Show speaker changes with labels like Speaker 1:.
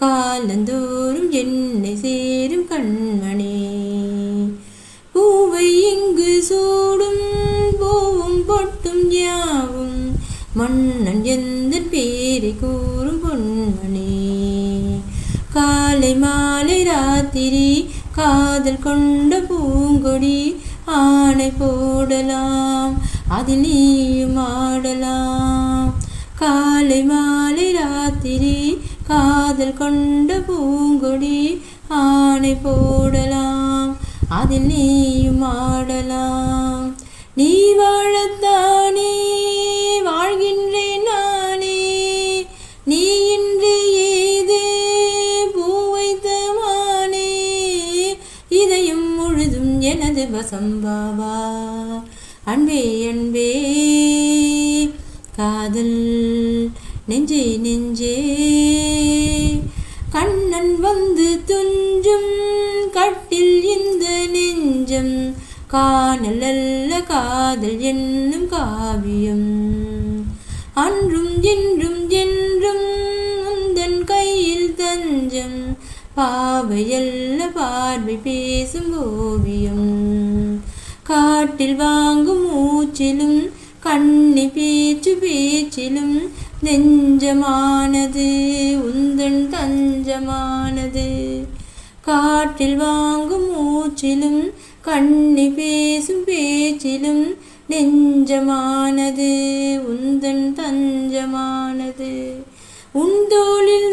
Speaker 1: காலந்தோறும் என்னை சேரும் கண்மணி. பூவை இங்கு சூடும் பூவும் பொட்டும் யாவும் மன்னன் எந்த பேரை கூறும் பொன்மணி. காலை மாலை ராத்திரி காதல் கொண்ட பூங்கொடி ஆணை போடலாம் அதில் நீயும் ஆடலாம். காலை மாலை ராத்திரி காதல் கொண்ட பூங்கொடி ஆணை போடலாம். அதில் நீயும் ஆடலாம். நீ வாழத்தானே வாழ்கின்றேன் நானே. நீ இன்று ஏது பூவைத்தமானே இதயம் முழுதும் எனது வசம்பாவா அன்பே அன்பே காதல். நெஞ்சே நெஞ்சே. கண்ணன் வந்து துஞ்சும் கட்டில் இந்த நெஞ்சம். காணல் அல்ல காதல் என்னும் காவியம். அன்றும் என்றும் என்றும் உந்தன் கையில் தஞ்சம். பாவையல்ல பார்வை பேசும் ஓவியம். காட்டில் வாங்கும் மூச்சிலும் கண்ணி பேச்சு பேச்சிலும் நெஞ்சமானது உந்தன் தஞ்சமானது. காற்றில் வாங்கும் மூச்சிலும் கண்ணி பேசும் பேச்சிலும் நெஞ்சமானது உந்தன் தஞ்சமானது. உன் தோளில்